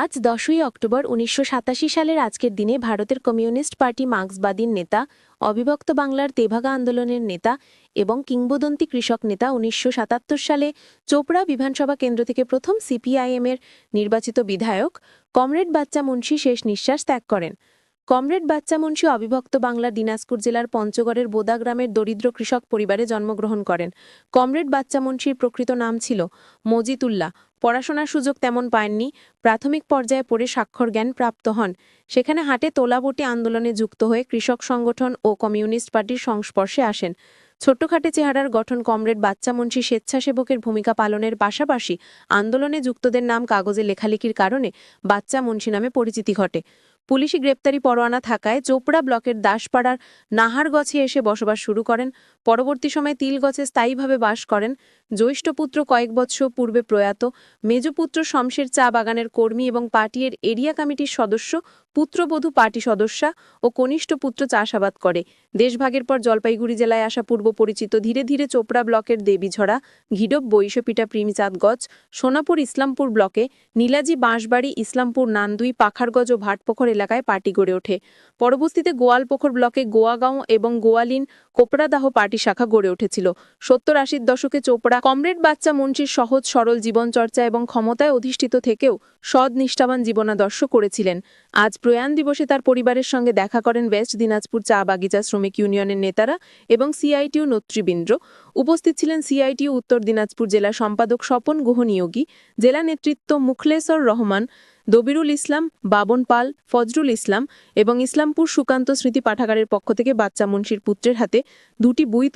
আজ দশই অক্টোবর উনিশশো সাতাশি সালের আজকের দিনে ভারতের কমিউনিস্ট পার্টি মার্ক্সবাদীর নেতা, অবিভক্ত বাংলার তেভাগা আন্দোলনের নেতা এবং কিংবদন্তি কৃষক নেতা উনিশশো সাতাত্তর সালে চোপড়া বিধানসভা কেন্দ্র থেকে প্রথম সিপিআইএমের নির্বাচিত বিধায়ক কমরেড বাচ্চা মুন্সি শেষ নিঃশ্বাস ত্যাগ করেন। কমরেড বাচ্চা মুন্সি অবিভক্ত বাংলার দিনাজপুর জেলার পঞ্চগড়ের বোদা গ্রামের দরিদ্র কৃষক পরিবারে জন্মগ্রহণ করেন। কমরেড বাচ্চা মুন্সির প্রকৃত নাম ছিল মজিতুল্লাহ পড়াশোনার সুযোগ তেমন পাননি, প্রাথমিক পর্যায়ে পড়ে স্বাক্ষর জ্ঞান প্রাপ্ত হন। সেখানে হাটে তোলাবটি আন্দোলনে যুক্ত হয়ে কৃষক সংগঠন ও কমিউনিস্ট পার্টির সংস্পর্শে আসেন। ছোট্টখাটে চেহারার গঠন কমরেড বাচ্চা মুন্সি স্বেচ্ছাসেবকের ভূমিকা পালনের পাশাপাশি আন্দোলনে যুক্তদের নাম কাগজে লেখালেখির কারণে বাচ্চা মুন্সি নামে পরিচিতি ঘটে। পুলিশি গ্রেপ্তারি পরোয়ানা থাকায় চোপড়া ব্লকের দাসপাড়ার নাহারগছে এসে বসবাস শুরু করেন। পরবর্তী সময়ে তিলগছে স্থায়ীভাবে বাস করেন। জ্যৈষ্ঠ পুত্র কয়েক বৎসর পূর্বে প্রয়াত মেজপুত্র শমশের চা বাগানের কর্মী এবং পার্টির এরিয়া কমিটির সদস্য, পুত্রবধূ পার্টি সদস্যা ও কনিষ্ঠ পুত্র চাষাবাদ করে। দেশভাগের পর জলপাইগুড়ি জেলায় আসা পূর্ব পরিচিত ধীরে ধীরে চোপড়া ব্লকের দেবীঝরা ঘিডব বৈশপিটা প্রিমিচাঁদগজ সোনাপুর ইসলামপুর ব্লকে নীলাজি বাঁশবাড়ি, ইসলামপুর নান্দুই, পাখারগজ ও ভাটপোখর এলাকায় পার্টি গড়ে ওঠে। পরবর্তীতে গোয়ালপোখর ব্লকে গোয়াগাঁও এবং গোয়ালিন কোপড়াদাহ পার্টি শাখা গড়ে উঠেছিল। সত্তর আশির দশকে চোপড়া কমরেড বাচ্চা মুন্সির সহজ, সরল জীবনচর্চা এবং ক্ষমতায় অধিষ্ঠিত থেকেও সৎ, নিষ্ঠাবান জীবনাদর্শ করেছিলেন। আজ প্রয়াণ দিবসে তার পরিবারের সঙ্গে দেখা করেন ওয়েস্ট দিনাজপুর চা বাগিচা শ্রমিক ইউনিয়নের নেতারা এবং সিআইটিউ নেতৃবৃন্দ। উপস্থিত ছিলেন সিআইটিউ উত্তর দিনাজপুর জেলা সম্পাদক স্বপন গুহ নিয়োগী জেলা নেতৃত্ব মুখলেসর রহমান, দবিরুল ইসলাম, বাবন পাল, ফজরুল ইসলাম এবং ইসলামপুর সুকান্ত স্মৃতি পাঠাগারের পক্ষ থেকে বাচ্চা মুন্সির পুত্রের হাতে দুটি বই